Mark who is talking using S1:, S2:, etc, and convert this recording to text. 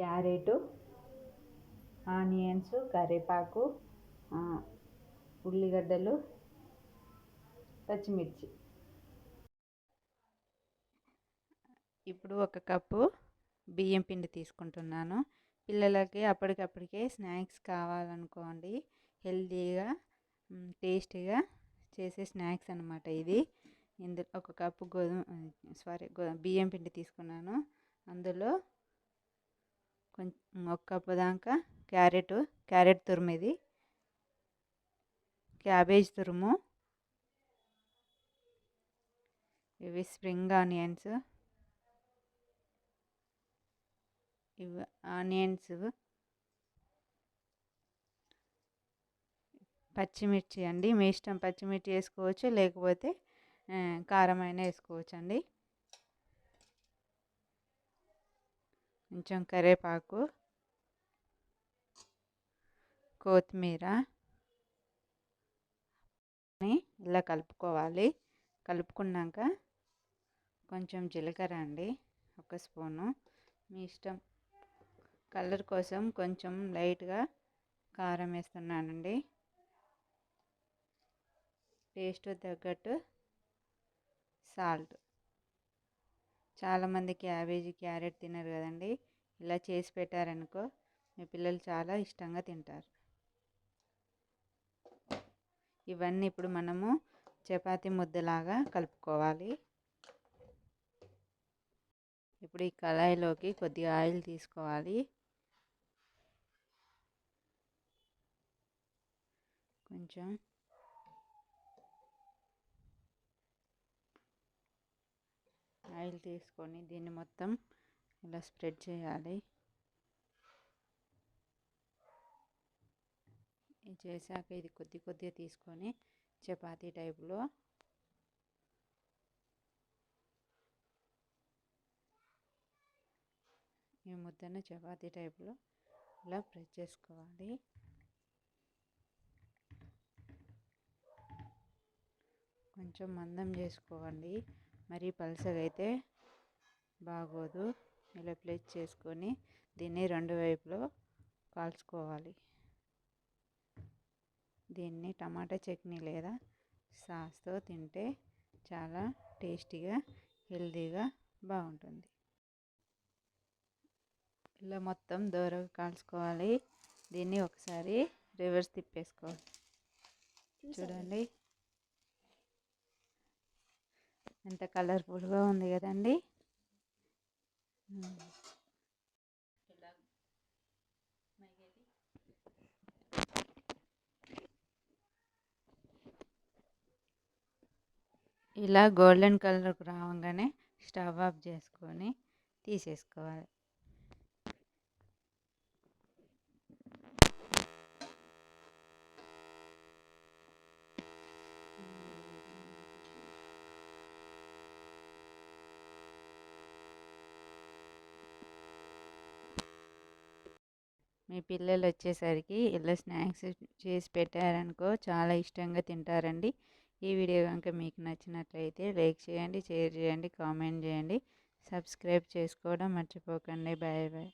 S1: Carrot onions కరివేపాకు ఉల్లిగడ్డలు పచ్చిమిర్చి. ఇప్పుడు ఒక కప్పు బియ్యం పిండి తీసుకుంటున్నాను. పిల్లలకి అప్పటికప్పటికే స్నాక్స్ కావాలనుకోండి. హెల్తీగా టేస్టీగా చేసే స్నాక్స్ అనమాట ఇది. ఇందులో ఒక కప్పు గోధుమ సారీ బియ్యం పిండి తీసుకున్నాను. అందులో ఒక కప్పు దాకా క్యారెట్ క్యారెట్ తురుము క్యాబేజ్ తురుము. ఇవి స్ప్రింగ్ ఆనియన్స్. ఇవి ఆనియన్స్. పచ్చిమిర్చి అండి. మీ ఇష్టం పచ్చిమిర్చి వేసుకోవచ్చు లేకపోతే కారం అయినా వేసుకోవచ్చు అండి కొంచెం కరివేపాకు కొత్తిమీర ఇలా కలుపుకోవాలి. కలుపుకున్నాక కొంచెం జీలకర్ర అండి ఒక స్పూను. మీ ఇష్టం కలర్ కోసం కొంచెం లైట్గా కారం వేస్తున్నానండి. టేస్ట్ తగ్గట్టు సాల్ట్. చాలామంది క్యాబేజీ క్యారెట్ తినరు కదండి. ఇలా చేసి పెట్టారనుకో మీ పిల్లలు చాలా ఇష్టంగా తింటారు. ఇవన్నీ ఇప్పుడు మనము చపాతి ముద్దలాగా కలుపుకోవాలి. ఇప్పుడు ఈ కళాయిలోకి కొద్దిగా ఆయిల్ తీసుకోవాలి. కొంచెం ఆయిల్ తీసుకొని దీన్ని మొత్తం ఇలా స్ప్రెడ్ చేయాలి. ఇది చేశాక ఇది కొద్ది కొద్దిగా తీసుకొని చపాతీ టైప్లో ఈ ముద్దను చపాతీ టైప్లో ఇలా ప్రెస్ చేసుకోవాలి. కొంచెం మందం చేసుకోండి. మరీ పలసగా అయితే బాగోదు. ఇలా ప్లేస్ చేసుకొని దీన్ని రెండు వైపులో కాల్చుకోవాలి. దీన్ని టమాటా చట్నీ లేదా సాస్తో తింటే చాలా టేస్టీగా హెల్తీగా బాగుంటుంది. ఇలా మొత్తం దూరగా కాల్చుకోవాలి. దీన్ని ఒకసారి రివర్స్ తిప్పేసుకోవాలి. చూడండి. ఎంత కలర్ఫుల్గా ఉంది కదండి. ఇలా గోల్డెన్ కలర్కి రావంగానే స్టవ్ ఆఫ్ చేసుకొని తీసేసుకోవాలి. మీ పిల్లలు వచ్చేసరికి ఇలా స్నాక్స్ చేసి పెట్టారనుకో చాలా ఇష్టంగా తింటారండి. ఈ వీడియో కనుక మీకు నచ్చినట్లయితే లైక్ చేయండి షేర్ చేయండి కామెంట్ చేయండి. సబ్స్క్రైబ్ చేసుకోవడం మర్చిపోకండి. Bye bye.